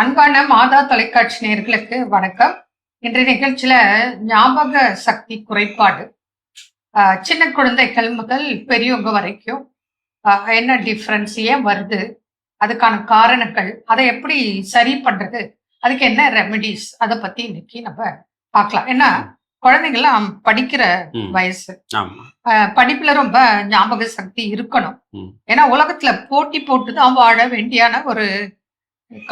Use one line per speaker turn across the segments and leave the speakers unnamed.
அன்பான மாதா தொலைக்காட்சி நேயர்களுக்கு வணக்கம். இன்றைய நிகழ்ச்சியில ஞாபக சக்தி குறைபாடு. சின்ன குழந்தைகள் முதல் பெரியவங்க வரைக்கும் என்ன டிஃப்ரென்ஸ் ஏன் வருது? அதுக்கான காரணங்கள் அதை எப்படி சரி பண்றது? அதுக்கு என்ன ரெமெடிஸ் அதை பத்தி இன்னைக்கு நம்ம பார்க்கலாம். ஏன்னா குழந்தைங்கலாம் படிக்கிற. வயசு. படிப்புல ரொம்ப ஞாபக சக்தி இருக்கணும். ஏன்னா உலகத்துல போட்டி போட்டு தான் வாழ வேண்டியான ஒரு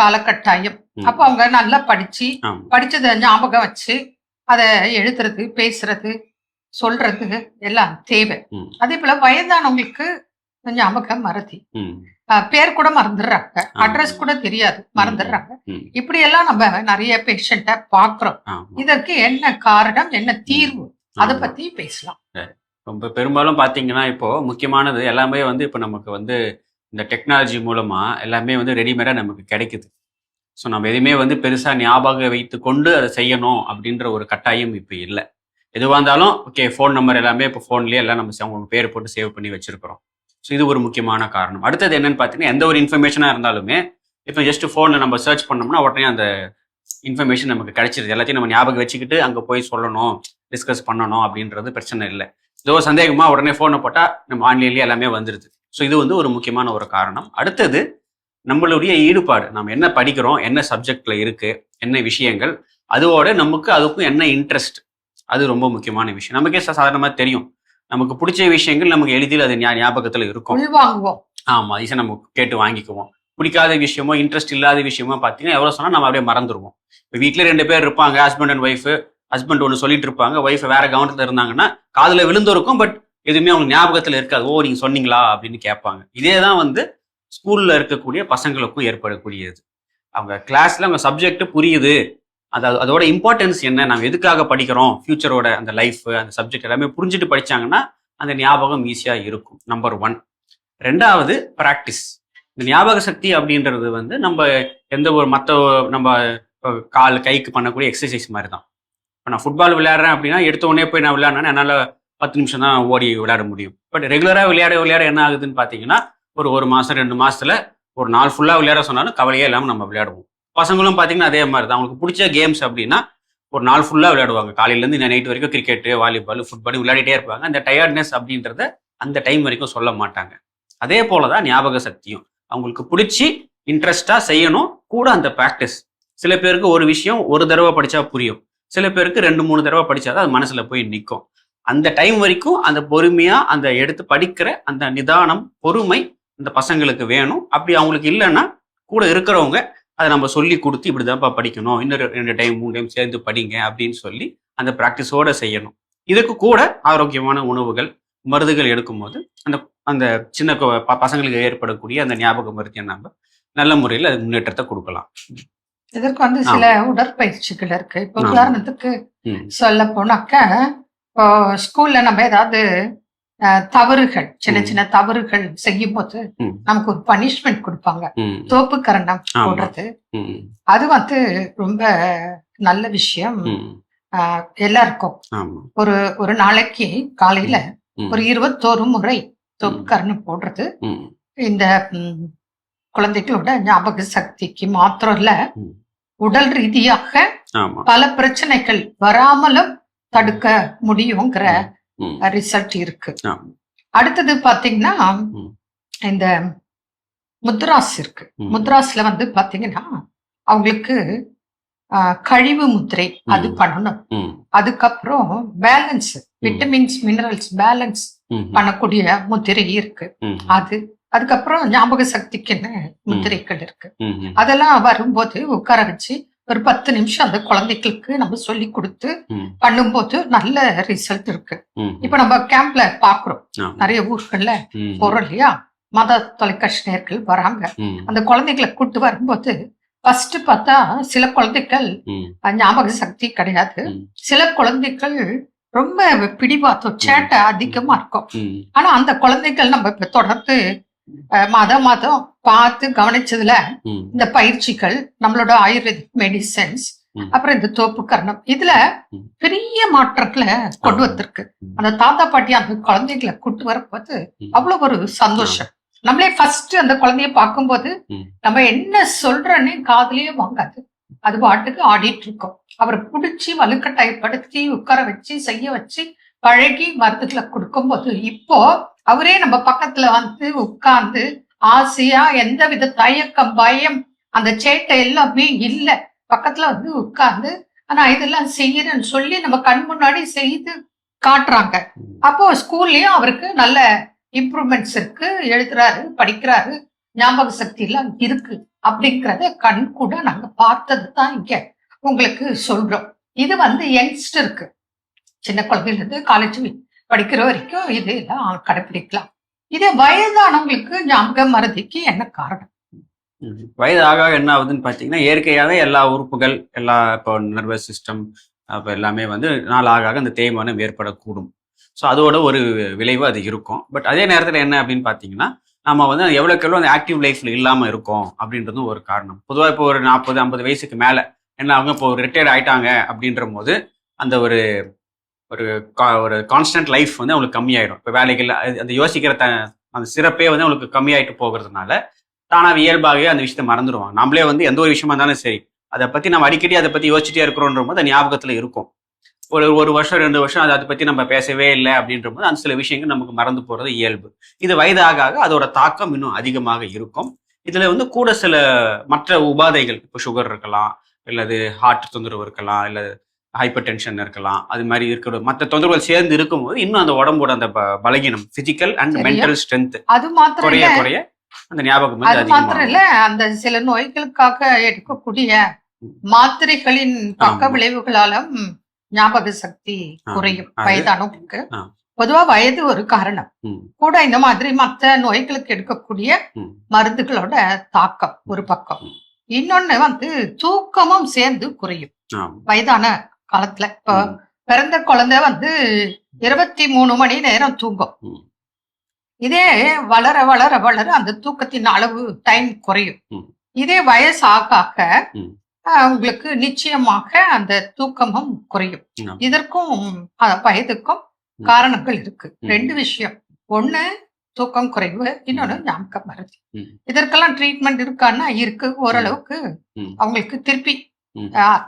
காலகட்டாயம். அப்ப அவங்க நல்லா படிச்சு படிச்சதை ஞாபகம் வச்சு அதை எழுதுறது பேசுறது சொல்றது எல்லாம் தேவை. அதே போல வயதானவங்களுக்கு ஞாபகம் மறதி. பேர் கூட மறந்துடுறாங்க. அட்ரஸ் கூட தெரியாது. மறந்துடுறாங்க. இப்படி எல்லாம் நம்ம நிறைய பேஷண்ட பாக்குறோம் இதற்கு என்ன காரணம் என்ன தீர்வு? அதை. பத்தி பேசலாம்.
ரொம்ப பெரும்பாலும் பாத்தீங்கன்னா இப்போ முக்கியமானது எல்லாமே வந்து இப்போ நமக்கு வந்து இந்த டெக்னாலஜி மூலமாக எல்லாமே வந்து ரெடிமேடாக நமக்கு கிடைக்குது. ஸோ நம்ம எதுவுமே வந்து பெருசாக ஞாபகம் வைத்து கொண்டு அதை செய்யணும் அப்படின்ற ஒரு கட்டாயம் இப்போ இல்லை. எதுவாக இருந்தாலும் ஓகே ஃபோன் நம்பர் எல்லாமே இப்போ ஃபோன்லேயே எல்லாம் நம்ம அவங்க பேர் போட்டு சேவ் பண்ணி வச்சிருக்கிறோம். ஸோ இது ஒரு முக்கியமான காரணம். அடுத்தது என்னன்னு பார்த்தீங்கன்னா எந்த ஒரு இன்ஃபர்மேஷனாக இருந்தாலுமே இப்போ ஜஸ்ட் ஃபோனில் நம்ம சர்ச் பண்ணோம்னா உடனே அந்த இன்ஃபர்மேஷன் நமக்கு கிடைச்சிருது. எல்லாத்தையும் நம்ம ஞாபகம் வச்சுக்கிட்டு அங்கே போய் சொல்லணும் டிஸ்கஸ் பண்ணணும் அப்படின்றது பிரச்சனை இல்லை. ஏதோ சந்தேகமாக உடனே ஃபோனை போட்டால் நம்ம ஆன்லைன்லேயே எல்லாமே வந்துடுது ஸோ இது வந்து ஒரு முக்கியமான ஒரு காரணம். அடுத்தது நம்மளுடைய ஈடுபாடு. நம்ம என்ன படிக்கிறோம் என்ன சப்ஜெக்ட்ல இருக்கு என்ன விஷயங்கள் அதோட நமக்கு அதுக்கும் என்ன இன்ட்ரெஸ்ட் அது ரொம்ப முக்கியமான விஷயம். நமக்கே சா- சாதாரணமா தெரியும். நமக்கு பிடிச்ச விஷயங்கள் நமக்கு எளிதில் அது ஞாபகத்துல இருக்கும்.
உள்வாங்குவோம்.
ஆமா ஈஸியாக நம்ம கேட்டு வாங்கிக்குவோம். பிடிக்காத விஷயமோ இன்ட்ரெஸ்ட் இல்லாத விஷயமோ பார்த்தீங்கன்னா எவ்வளோ சொன்னா நம்ம அப்படியே மறந்துடுவோம் இப்போ வீட்டில் ரெண்டு பேர் இருப்பாங்க ஹஸ்பண்ட் அண்ட் ஒய்ஃப் ஹஸ்பண்ட் ஒன்று சொல்லிட்டு இருப்பாங்க ஒய்ஃப் வேற கவனத்தில் இருந்தாங்கன்னா காதுல விழுந்திருக்கும் பட் எதுவுமே அவங்க ஞாபகத்தில் இருக்காது. ஓ நீங்கள் சொன்னீங்களா? அப்படின்னு கேட்பாங்க. இதே தான் வந்து ஸ்கூலில் இருக்கக்கூடிய பசங்களுக்கும் ஏற்படக்கூடியது. அவங்க கிளாஸில் அவங்க சப்ஜெக்ட் புரியுது. அது அதோட இம்பார்ட்டன்ஸ் என்ன? நம்ம எதுக்காக படிக்கிறோம்? ஃபியூச்சரோட அந்த லைஃப் அந்த சப்ஜெக்ட் எல்லாமே புரிஞ்சுட்டு படிச்சாங்கன்னா அந்த ஞாபகம் ஈஸியாக இருக்கும். நம்பர் ஒன் ரெண்டாவது ப்ராக்டிஸ் இந்த ஞாபக சக்தி அப்படின்றது வந்து நம்ம எந்த ஒரு மற்ற நம்ம இப்போ கால் கைக்கு பண்ணக்கூடிய எக்ஸசைஸ் மாதிரி தான் இப்போ நான் ஃபுட்பால் விளையாடுறேன் அப்படின்னா எடுத்த உடனே போய் நான் விளையாடினா என்னால் பத்து நிமிஷம் தான் ஓடி விளையாட முடியும். பட் ரெகுலராக விளையாட விளையாட என்ன ஆகுதுன்னு பார்த்தீங்கன்னா ஒரு ஒரு மாதம் ரெண்டு மாதத்தில் ஒரு நாள் ஃபுல்லாக விளையாட சொன்னாலும் கவலையே இல்லாமல் நம்ம விளையாடுவோம். பசங்களும் பார்த்தீங்கன்னா அதே மாதிரி தான். அவங்களுக்கு பிடிச்ச கேம்ஸ் அப்படின்னா ஒரு நாள் ஃபுல்லாக விளையாடுவாங்க. காலையிலேருந்து இந்த நைட் வரைக்கும் கிரிக்கெட்டு வாலிபால் ஃபுட்பால் விளையாடிட்டே இருப்பாங்க. அந்த டயர்ட்னஸ் அப்படின்றத அந்த டைம் வரைக்கும் சொல்ல மாட்டாங்க. அதே போல தான் ஞாபக சக்தியும். அவங்களுக்கு பிடிச்சி இன்ட்ரெஸ்டாக செய்யணும். கூட அந்த ப்ராக்டிஸ் சில பேருக்கு ஒரு விஷயம் ஒரு தடவை படித்தா புரியும். சில பேருக்கு ரெண்டு மூணு தடவை படிச்சாதான் அது மனசில் போய் நிற்கும் அந்த டைம் வரைக்கும் அந்த பொறுமையா அந்த எடுத்து படிக்கிற அந்த நிதானம் பொறுமை அந்த பசங்களுக்கு வேணும். அப்படி அவங்களுக்கு இல்லைன்னா கூட இருக்கிறவங்க அதை நம்ம சொல்லி கொடுத்து இப்படிதான்ப்பா படிக்கணும். இன்னொரு ரெண்டு டைம் மூணு டைம் சேர்ந்து படிங்க அப்படின்னு சொல்லி அந்த ப்ராக்டிஸோட செய்யணும். இதுக்கு கூட ஆரோக்கியமான உணவுகள் மருந்துகள் எடுக்கும்போது அந்த அந்த சின்ன பசங்களுக்கு ஏற்படக்கூடிய அந்த ஞாபக மருத்தியை நம்ம நல்ல முறையில் அது முன்னேற்றத்தை கொடுக்கலாம்.
இதற்கு வந்து சில உடற்பயிற்சிகள் இருக்கு. இப்போ. உதாரணத்துக்கு சொல்ல போனாக்க இப்போ ஸ்கூல்ல நம்ம ஏதாவது தவறுகள் சின்ன. சின்ன தவறுகள் செய்யும் போது. நமக்கு ஒரு பனிஷ்மெண்ட் கொடுப்பாங்க தோப்பு கரணம். போடுறது அது வந்து ரொம்ப நல்ல விஷயம் எல்லாருக்கும். ஒரு ஒரு நாளைக்கு காலையில ஒரு இருபத்தோரு முறை தோப்பு. கரணம் போடுறது இந்த குழந்தைகளோட ஞாபக சக்திக்கு மாத்திரம் இல்ல. உடல் ரீதியாக. பல பிரச்சனைகள் வராமலும் தடுக்க முடியுங்கிற ரிசல்ட் இருக்கு. அடுத்தது பாத்தீங்கன்னா. இந்த முத்ராஸ் இருக்கு. முத்ராஸ்ல வந்து பாத்தீங்கன்னா அவங்களுக்கு கழிவு முத்திரை அது. பண்ணணும். அதுக்கப்புறம் பேலன்ஸ் விட்டமின்ஸ் மினரல்ஸ் பேலன்ஸ் பண்ணக்கூடிய முத்திரை இருக்கு. அது அதுக்கப்புறம் ஞாபக சக்திக்குன்னு முத்திரைகள் இருக்கு. அதெல்லாம் வரும்போது உட்கார வச்சு ஒரு பத்து நிமிஷம் அந்த குழந்தைகளுக்கு நம்ம சொல்லி கொடுத்து பண்ணும்போது நல்ல ரிசல்ட் இருக்கு. இப்ப நம்ம கேம்ப்ல பாக்குறோம். நிறைய ஊர்கள்ல போறோம் இல்லையா? மத தொலைக்காட்சி நேர்கள் வராங்க. அந்த குழந்தைகளை கூட்டு வரும்போது ஃபர்ஸ்ட் பார்த்தா சில குழந்தைகள் ஞாபக சக்தி கிடையாது. சில குழந்தைகள் ரொம்ப பிடிவாத்தம் சேட்டை அதிகமா இருக்கும். ஆனா அந்த குழந்தைகள் நம்ம இப்ப தொடர்ந்து மாதம் மாதம் பார்த்து கவனிச்சதுல இந்த பயிற்சிகள் நம்மளோட ஆயுர்வேதிக் மெடிசன்ஸ். அப்புறம் இந்த தோப்பு கரணம் இதுல. பெரிய மாற்றங்களை கொண்டு. வந்திருக்கு. அந்த தாத்தா பாட்டி அந்த குழந்தைகளை கூட்டு வரும்போது
ம்.
அவ்வளவு ஒரு சந்தோஷம் நம்மளே ஃபர்ஸ்ட் அந்த குழந்தைய பார்க்கும்போது. நம்ம என்ன சொல்றோன்னே காதுலயே வாங்காது அது பாட்டுக்கு ஆடிட்டு இருக்கும் அவரை பிடிச்சி வலுக்கட்டாயப்படுத்தி உட்கார வச்சு செய்ய வச்சு பழகி மருந்துகளை கொடுக்கும்போது இப்போ அவரே நம்ம பக்கத்துல வந்து உட்கார்ந்து ஆசையா எந்த வித தயக்கம் பயம் அந்த சேட்டை எல்லாமே இல்ல. பக்கத்துல வந்து உட்கார்ந்து நான் இதெல்லாம் செய்யறேன்னு சொல்லி நம்ம கண் முன்னாடி செய்து காட்டுறாங்க. அப்போ ஸ்கூல்லயும் அவருக்கு நல்ல இம்ப்ரூவ்மெண்ட்ஸ் இருக்கு. எழுதுறாரு படிக்கிறாரு. ஞாபக சக்தி எல்லாம் இருக்கு அப்படிங்கறத கண் கூட நாங்க பார்த்தது தான் இங்க உங்களுக்கு சொல்றோம். இது வந்து யங்ஸ்டருக்கு. சின்ன குழந்தையில இருந்து காலேஜ் படிக்கிற வரைக்கும் இது எல்லாம் கடைபிடிக்கலாம் இதே வயதானவங்களுக்கு ஞாபக மறதிக்கு என்ன காரணம்?
வயதாக வயது ஆக என்ன ஆகுதுன்னு பார்த்தீங்கன்னா இயற்கையாகவே எல்லா உறுப்புகள் எல்லா இப்போ நர்வஸ் சிஸ்டம் அப்போ எல்லாமே வந்து நாள் ஆக ஆக அந்த தேய்மானம் ஏற்படக்கூடும். ஸோ அதோட ஒரு விளைவு அது இருக்கும். பட் அதே நேரத்தில் என்ன அப்படின்னு பார்த்தீங்கன்னா நம்ம வந்து எவ்வளோக்கு எவ்வளோ அந்த ஆக்டிவ் லைஃப்ல இல்லாமல் இருக்கோம் அப்படின்றதும் ஒரு காரணம். பொதுவாக இப்போ ஒரு நாற்பது ஐம்பது வயசுக்கு மேலே என்ன அவங்க இப்போ ரிட்டையர்ட் ஆயிட்டாங்க அப்படின்ற போது அந்த ஒரு ஒரு கா- ஒரு கான்ஸ்டன்ட் லைஃப் வந்து அவங்களுக்கு கம்மியாயிடும். இப்போ வேலைக்கு அது- அந்த யோசிக்கிற த அந்த சிறப்பே வந்து அவங்களுக்கு கம்மியாயிட்டு போகிறதுனால தானாக இயல்பாகவே அந்த விஷயத்தை மறந்துடுவாங்க. நம்மளே வந்து எந்த ஒரு விஷயமா இருந்தாலும் சரி அதை பற்றி நம்ம அடிக்கடி அதை பற்றி யோசிச்சுட்டே இருக்கிறோன்ற போது அது ஞாபகத்தில் இருக்கும். ஒரு ஒரு வருஷம் ரெண்டு வருஷம் அதை அதை பற்றி நம்ம பேசவே இல்லை அப்படின்ற போது அந்த சில விஷயங்கள் நமக்கு மறந்து போகிறது இயல்பு. இது வயதாக ஆக அதோட தாக்கம் இன்னும் அதிகமாக இருக்கும். இதில் வந்து கூட சில மற்ற உபாதைகள் இப்போ சுகர் இருக்கலாம் இல்லது ஹார்ட் தொந்தரவு இருக்கலாம் இல்லை ஹைப்பர் டென்ஷன் இருக்கலாம் அது மாதிரி இருக்கிற மற்ற தொந்தரவுகள் சேர்ந்து இருக்கும்போது இன்னும் அந்த உடம்போட அந்த பலகீனம் பிசிக்கல் அண்ட். மென்டல் ஸ்ட்ரென்த்
அது மாத்திரம்
குறைய குறைய அந்த ஞாபகம்
அது மாத்திரம் இல்ல அந்த சில நோய்களுக்காக எடுக்கக்கூடிய மாத்திரைகளின் பக்க. விளைவுகளாலும் ஞாபக சக்தி. குறையும் வயதானவங்களுக்கு. பொதுவா வயது ஒரு காரணம் கூட இந்த மாதிரி மத்த நோய்களுக்கு எடுக்கக்கூடிய. மருந்துகளோட தாக்கம் ஒரு பக்கம். இன்னொன்னு வந்து தூக்கமும் சேர்ந்து குறையும். வயதான காலத்துல இப்போ பிறந்த குழந்தை வந்து இருபத்தி மூணு மணி நேரம் தூங்கும். இதே வளர வளர வளர அந்த தூக்கத்தின் அளவு டைம் குறையும். இதே வயசு ஆக ஆக
ம்.
ஆஹ், உங்களுக்கு நிச்சயமாக அந்த தூக்கமும் குறையும். இதற்கும் வயதுக்கும். காரணங்கள் இருக்கு. ரெண்டு விஷயம் ஒண்ணு தூக்கம் குறைவு இன்னொன்னு ஞாபக மருதி
ம்.
இதற்கெல்லாம் ட்ரீட்மெண்ட் இருக்கான்னா இருக்கு ஓரளவுக்கு. அவங்களுக்கு திருப்பி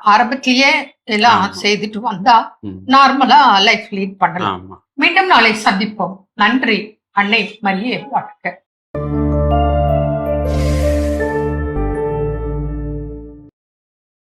ஆரம்பத்திலேயே எல்லாம். செய்துட்டு வந்தா. நார்மலா லைஃப் லீட் பண்ணலாம். மீண்டும் நாளை சந்திப்போம். நன்றி. அன்னை மரியே வாழ்க.